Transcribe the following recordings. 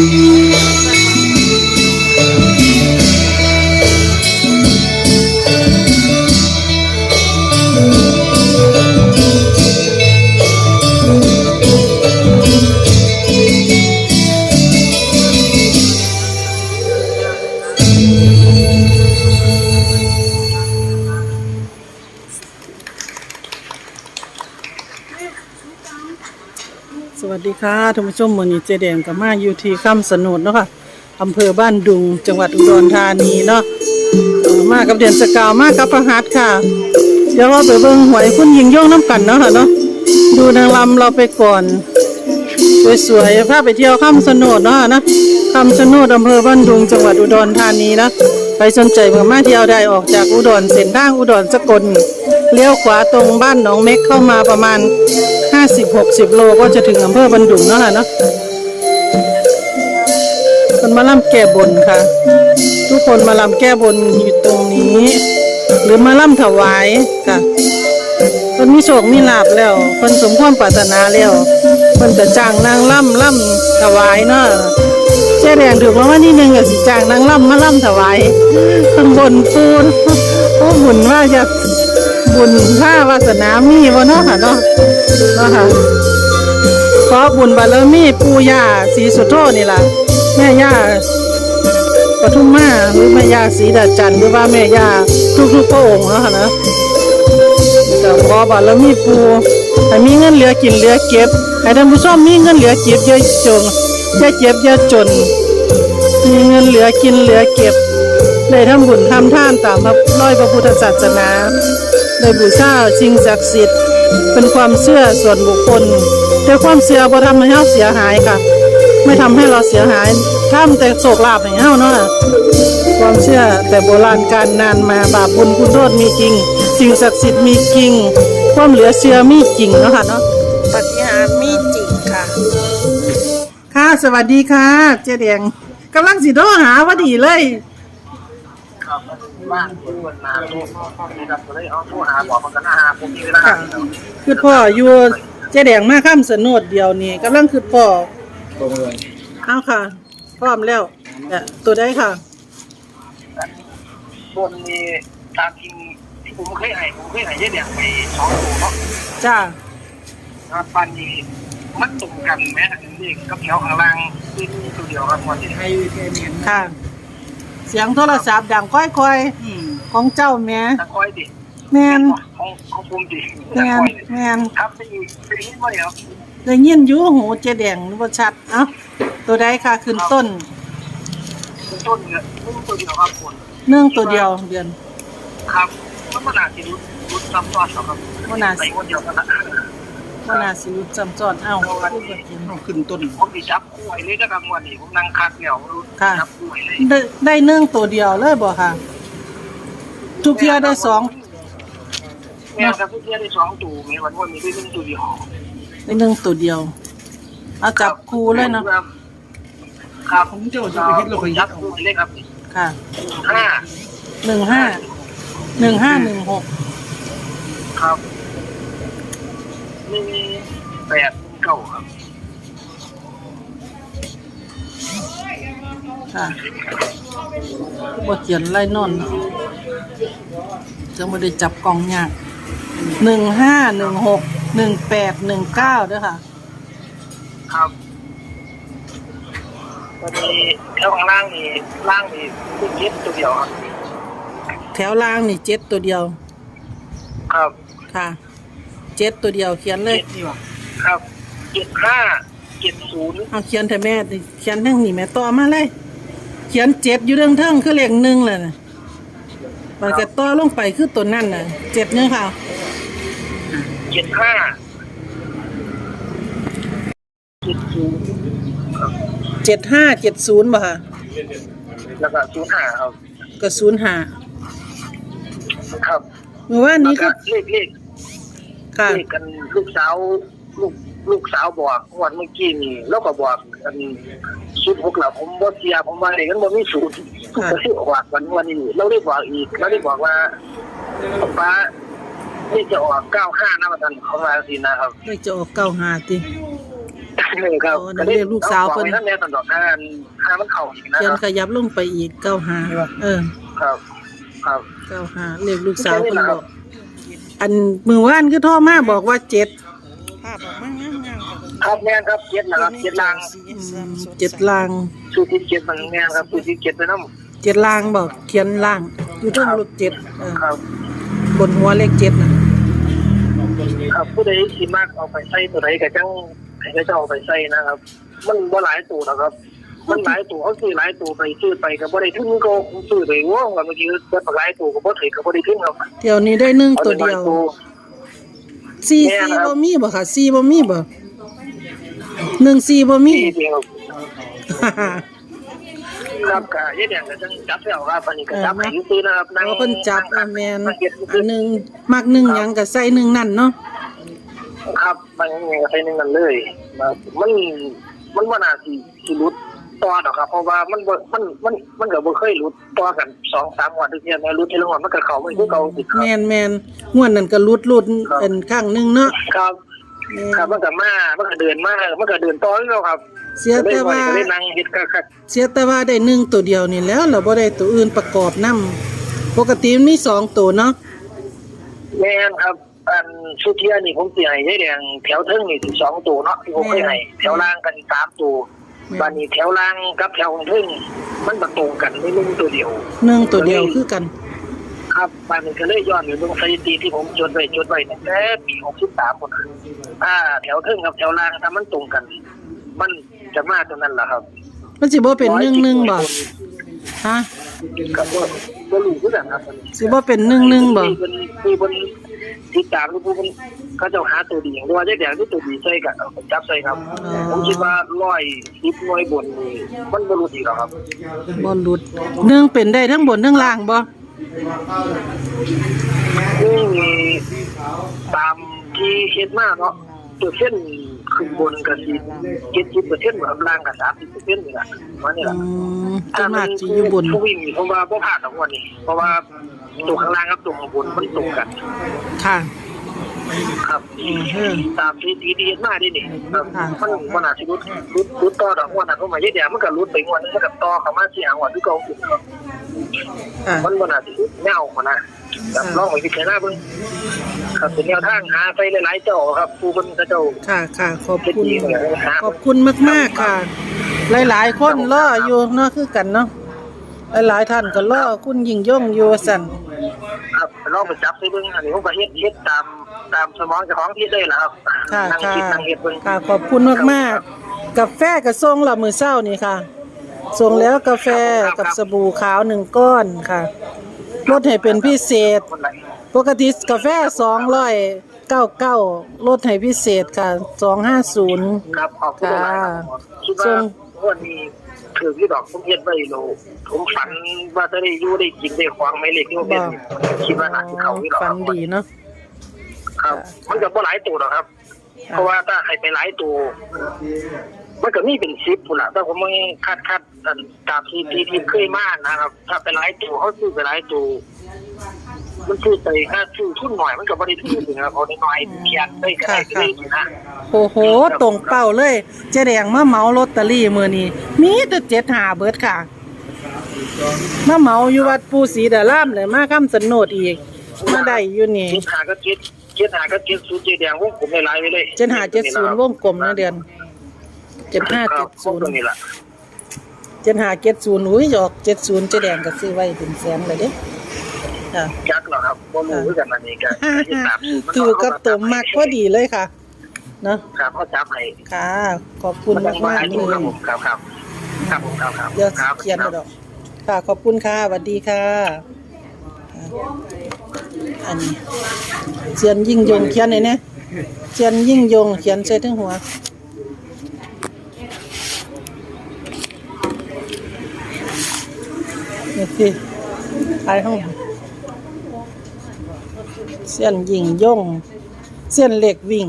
สวั สดีค่ะท่านผู้ชมมือนี้เจแดงกับมาอยู่ที่คำสนุนเนาะค่ะอำเภอบ้านดุง จังหวัดอุดรธานีเนาะมากับเดือนสกาวมากับประหัสค่ะ เดี๋ยวเราไปเบิ่งหวยคุณยิงย่องน้ำกันเนาะค่ะเนาะดูนางลำเราไปก่อน สวยๆพาไปเที่ยวคำสนุนเนาะคะนะคำสนุนอำเภอบ้านดุง จังหวัดอุดรธานีนะไปสนใจเมื่อมาเที่ยวได้ออกจากอุดรเส้นทางอุดรสกลเลี้ยวขวาตรงบ้านหนองเม็กเข้ามาประมาณ 50-60โลก็จะถึงอำเภอบันดุงเนาะค่ะเนาะคนมาล่ำแก้บนค่ะ ทุกคนมาล่ำแก้บนอยู่ตรงนี้ หรือมาล่ำถวายค่ะคนมีโชคมีลาบแล้วคนสมความปรารถนาแล้วคนจะจ้างนางล่ำล่ำถวายเนาะเจ๊แดงถือว่าวันที่หนึ่งก็สิจ้างนางล่ำมาล่ำถวายข้างบนปูนโอ้บุญว่าจะ บุญผ้าวาสนามีบ่เนาะค่ะเนาะเนาะค่ะขอบุญบารมีปู่ย่าศรีสุโธนี่ล่ะแม่ย่าปทุมมาหรือแม่ย่าศรีดาจันหรือว่าแม่ย่าทุกๆพระองค์เนาะค่ะนะก็ขอบารมีปูให้มีเงินเหลือกินเหลือเก็บให้ท่านผู้ชมมีเงินเหลือเก็บอย่าจนอย่าเจ็บอย่าจน มีเงินเหลือกินเหลือเก็บได้ทำบุญทำทานตามพระร้อยพระพุทธศาสนา ได้บูชาสิ่งศักดิ์สิทธิ์เป็นความเชื่อส่วนบุคคลแต่ความเชื่อบ่ทำให้เราเสียหายค่ะ ไม่ทำให้เราเสียหายทำแต่โศกลาภให้เฮาเนาะความเชื่อแต่โบราณการนานมาบาปบุญคุณโทษมีจริง สิ่งศักดิ์สิทธิ์มีจริง ความเหลือเชื่อมีจริงเนาะค่ะเนาะปฏิหารย์มีจริงค่ะ ค่ะสวัสดีค่ะ เจ๊แดงกำลังสิโทรหาว่าดีเลย ครับบ้านคุณวันนาลูกนี่ครับก็เลยเอาโทรหาบอกมันก็น่าหาผมมีเวลาค่ะคือพ่ออยู่เจ๊แดงมาข้ามสนดเดียวนี่กำลังคือพ่อตรงเลยเอาค่ะ พร้อมแล้วเนี่ยตัวได้ค่ะบนมีตามจริงที่ผมเคยให้ผมเคยให้เยอะเนี่ยไปสองตัวเนาะจ้า ครับปันนี้มันตรงกันแม้แต่เด็กกับแถวข้างล่างที่ตัวเดียวครับวันนี้ให้แค่นี้ค่ะ เสียงโทรศัพท์ดังค่อยๆของเจ้าแม่ตะคอยดิแมนของของผมดิแมตะนคอยดิแมนครับไปอีกไปอีกมาเดี๋ยวได้ยินอยู่หูเจแดงบ่ชัดเอ้าตัวใดค่ะขึ้นต้นต้นเนี่ยต้นตัวเดียวครับคนเนื่องตัวเดียวเดือน ครับมันมันอาจจะรู้รู้ซ้ำซ้อนหรอครับมันน่าใส่คนเดียวกันนะ บ่น่าสิรู้จำจอดเอ้าพูดบ่เห็นต้องขึ้นต้นผมดิจับกล้วยเลยก็ทำวันนี้ผมนั่งคัดเนี่ยจับกล้วยเลยได้ได้เนื่องตัวเดียวเลยบ่ค่ะ ทุกเที่ยได้สองแม่ครับทุกเที่ยได้สองตัวมีวันวันมีได้หนึ่งตัวเดียวได้เนื่องตัวเดียวเอาจับคู่เลยเนาะครับผมจะจะไปเฮ็ดโลกยับกล้วยเลยครับค่ะห้าหนึ่งห้าหนึ่งห้าหนึ่งหกครับ นี่แปดเก้าครับค่ะบ่เขียนไล่นอนเนาะจังบ่ได้จับกล่องยากหนึ่งห้าหนึ่งหกหนึ่งแปดหนึ่งเก้าด้วยค่ะ ครับวันนี้ข้างล่างนี่ล่างนี่คือเจ็ดตัวเดียวครับ แถวล่างนี่เจ็ดตัวเดียว ครับ ค่ะ เจ็ดตัวเดียวเขียนเลยเจ็ดนี่วะครับเจ็ดห้าเจ็ดศูนย์เอาเขียนแต่แม่ดิเขียนทั้งนี่แม่ต่อมาเลย เขียนเจ็ดอยู่เรื่องเทิงคือเลขหนึ่งเลยนะมันก็ต่อลงไปคือตัวนั่นน่ะเจ็ดเนี่ยค่ะเจ็ดห้าเจ็ดศูนย์เจ็ดห้าเจ็ดศูนย์บ่ค่ะแล้วก็ศูนย์ห้าครับก็ศูนย์ห้าครับเมื่อวานแล้วนี้ก็ก็เลขเลข ค่ะเลขกันลูกสาวลูกลูกสาวบอกวันเมื่อกี้นี่แล้วก็บอกกันชุดหกหลับผมบ่เสียผมว่าเลขกันบ่มีศูนย์ค่ะ ก็ที่บอกวันวันนี้เราได้บอกอีกเราได้บอกว่าป้านี่จะออกเก้าห้านะประธานของราศีนะครับ ไม่จะออกเก้าหาติเออครับอ๋อนั่นเรียกลูกสาวเพิ่น เพิ่นนั่นแหละตลอดห้าห้ามันเข้าอีกนะเขียคนรับขยับลงไปอีกเก้าหาเออครับ ครับ เก้าหาเรียกลูกสาวเพิ่นบอก อันมือว่านคือโท่อมาบอกว่าเจ็ดภาพออกมางามงามครับแม่นครับเจ็ดนะครับเจ็ดลางอืมเจ็ดลางสูที่เจ็ดมันแม่นครับสูที่เจ็ดไปน้ำเจ็ดลางบอกเขียนล่างอยู่เทั้งลูกเจ็ดเออครับ บนหัวเลขเจ็ดนะครับผู้ใดสิมากเอาไปใส่ตัวไหนก็จังให้เขาเจ้าเอาไปใส่นะครับ มันบ่หลายตัวนะครับ มันหลายตัวเขาซื้อหลายตัวไปซื้อไปก็บ่ได้ทุนก็ซื้อไปว่าว่าเมื่อกี้เบิดหลายตัวก็บ่ถือก็บ่ได้ทุนครับเดี๋ยวนี้ได้หนึ่งเอาตัวแต่น้เดีอยยวตัวสี่แม่สี่ครับบ่มีบ่ค่ะสี่บ่มีบ่หนึ่งสี่บ่มี ที่ เดียวครับก็ยายแดงก็จังจับแล้วครับอันนี้ก็จับให้ซื้อนะครับนั่ง เอาเพิ่นจับอะแมนนั่งเฮ็ดอันหนึ่งมักหนึ่งหยังก็ใส่หนึ่งนั่นเนาะครับมันยังใช้นึงกันเลยมันมันว่าน่าสิสิรุด ต่อดอกครับ เพราะว่ามันบ่มันมันมันก็บ่เคยรุดต่อกัน2 3วันที่เที่ยแม่รุดที่ละวันมันก็เข้ามันคือเก่าสิครัแมบนแมนงวดนั้นก็ลุดลุดอันข้างหนึงเนาะครับแม่นครับมันก็มามันก็เดินมามันก็เดินต่อแล้วครับเสียแต่ว่า ก็เลยนั่งเฮ็ดคักเสียแต่ว่าได้หนึ่งตัวเดียวนี่แล้วเราบ่ได้ตัวอื่นประกอบนํปกติมันมีสองตัวเนาะๆแม่นครับ อันชุดเที่ยนี่ผมสิให้ยายแดงแถวเทิงนี่สิสองตัวเนาะที่ผมเคยให้แถวล่างกันสามตัว บัดนี้แถวล่างกับแถวเทิงมันบ่ตรงกันในนึงตัวเดียวหนึ่งตัวเดียวคือกัน ครับบานนี้ก็เลยย้อนไปเบิ่งสถิติที่ผมจดไว้จดไว้ตั้งแต่ปี63หมดอ่าแถวเทิงกับแถวล่างถ้ามันตรงกัน มันจะมาตรงนั้นล่ะครับ มันสิบ่เป็นหนึ่งหนึ่งบ่ฮะกับบ่บ่รู้คือกันครับสิบ่เป็นหนึ่งหนึ่งบ่มีเพิ่นมีเพิ่น ติดตามหรือผู้เพิ่นเขาเจ้าหาตัวดีอย่างว่าได้แดงที่ตัวดีใส่กันเอาไปจับใส่ครับ ผมคิดว่า110หน่วยบนนี่มันบ่รู้ดีหรอกครับบ่หลุดหนึ่งเป็นได้ทั้งบนทั้งล่างบ่นี่มีตามที่เฮ็ดมาเนาะเปอร์เซ็นต์ ขึ้นบนก็สิ70%เปอร์เซ็นต์กับล่างก็30%นี่ล่ะว่านี่อืล่ะมส่วนมากสิอยู่บน ผู้วิ่งนี่ผมว่าบ่พลาดหรอกวันนี้ เพราะว่าตัวข้างล่างกับตัวข้างบนมันตรงกัน ค่ะ ครับอือฮึตามที่ที่ที่เฮ็ดมานี่นี่ครับค่ะ มันมันอาจสิรุดรุดรุดต่อดอกงวดนั้นเข้ามาเยอะแยะมันก็รุดไปงวดนึงมันก็ต่อเข้ามาสิหางวดที่เก่าขึ้นครับค่ะ มันบ่น่าสิรุดแนวมานะครับลองไปพิจารณาเบิ่ง ครับเป็นแนวทางหาใส่หลายๆเจ้าครับผู้เพิ่นเขาเจ้าค่ะค่ะขอบเฮ็ดคุณดีเลยหาขอบคุณมาก ๆ ค่ะ หลาย ๆ คนรออยู่เนาะคือกันเนาะหลายๆท่านก็รอคุณยิ่งย่งอยู่สั่นครับลองไปจับใส่เบิ่งอันนี้ผมก็เฮ็ดเฮ็ดตามตามสมองเจ้าของที่ได้ล่ะครับค่ะนั่งค่ะคิดนั่งเฮ็ดเบิ่งค่ะขอบคุณมากๆกาแฟกับส่งละมื้อเช้านี่ค่ะส่งแล้วกาแฟกับสบู่ขาวหนึ่งก้อนค่ะลดให้เป็นพิเศษคนไหน ปกติกาแฟสองร้อยเก้าเก้าลดให้พิเศษค่ะสองห้าศูนย์ครับขอบคุณหลายๆครับคิดส่ว่างวันนี้ถือที่ดอกผมเฮ็ดไว้โลผมฝันว่าจะได้อยู่ได้กินได้ควางไม่เล็กที่ผมเฮ็ดนี่คิดว่าน่าจะเข้าที่ดอกฝันดีเนาะครับ มันก็บ่หลายตัวหรอกครับ เพราะว่าถ้าใครไปหลายตัวมันก็มีเป็นสิบพุ่นล่ะแต่ผมไม่คัดคัดอันตามที่ที่ที่เคยมานะครับ ถ้าไปหลายตัวเขาซื้อไปหลายตัว มันซื้อไปค่าซื้อทุนหน่อยมันก็บ่ได้ทุนถึงนะครับเอาน้อยๆเพียงได้ก็ได้ก็ได้นะโอ้โหตรงเป้าเลยเจ๊แดงมาเหมาลอตเตอรี่มือนี้มีแต่เจ็ดหาเบิดค่ะมาเหมาอยู่วัดปูศรีดารามเลยมาคำสนดอีกมาได้อยู่นี่เจ็ดหาก็เจ็ดเจ็ดหาก็เจ็ดศูนย์เจ็ดแดงวงผมไม่ไล่ไปเลยเจ็ดหาเจ็ดศูนย์วงกลมนะเดือนเจ็ดห้าคเจ็รับดศูนตรงย์นี้ล่ะเจ็ดหาเจ็ดศูนย์อุ้ยหยอกเจ็ดศูนย์เจ๊แดงก็ซื้อไว้เป็นแสนเลยเด้ค่ะยักษ์เหรอ ครับบ่รู้คือกันอันนี้ก็ที่ตามสูตรมันถือกับตัวมักพอดีเลยค่ะ เนาะครับเขาจับให้ค่ะ ขอบคุณมันมากต้มากองๆมาเลให้ดูครับยผมครับครับครับผมครับครับเดี๋ยวครับเขียนมาดอกค่ะ ขอบคุณค่ะสวัสดีค่ะค่ะอันนี้เขียนยิ่งยงเขียนไหนเนี่ยเขียนยิ่งยงเขียนใส่ทั้งหัวนี่สิขายห้อง เส้นยิงย่ง เส้นเหล็กวิ่ง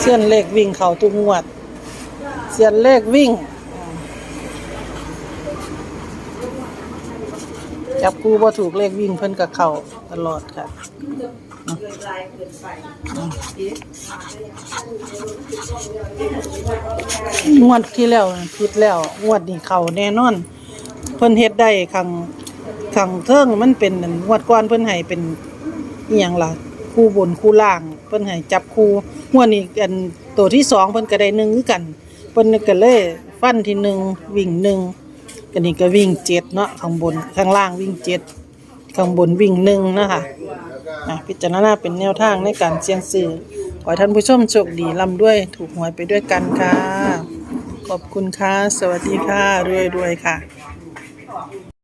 เส้นเหล็กวิ่งเขาทุกงวด เส้นเหล็กวิ่ง จับกูบ่ถูกเลขวิ่งเพิ่นกับเขาตลอดค่ะงวดที่แล้วผิดแล้วงวดนี้เขาแน่นอน เพิ่นเฮ็ดได้ข้ง ข้างเทิงมันเป็นอันงวดก่อนเพิ่นให้เป็นอีหยังล่ะคู่บนคู่ล่าง เพิ่นให้จับคู่งวนี้อันตัวที่สองเพิ่นก็ได้หนึ่งคือกันเพิ่นก็เลยฟันที่หนึ่งวิ่งหนึ่งก็นี่ก็วิ่งเจ็ดเนาะข้างบนข้างล่างวิ่งเจ็ดข้างบนวิ่งหนึ่งนะคะอะพิจารณาเป็นแนวทางในการเสี่ยงซื้อขอให้ท่านผู้ชมโชคดีรำด้วยถูกหวยไปด้วยกันค่ะ ขอบคุณค่ะ สวัสดีค่ะรวยๆค่ะ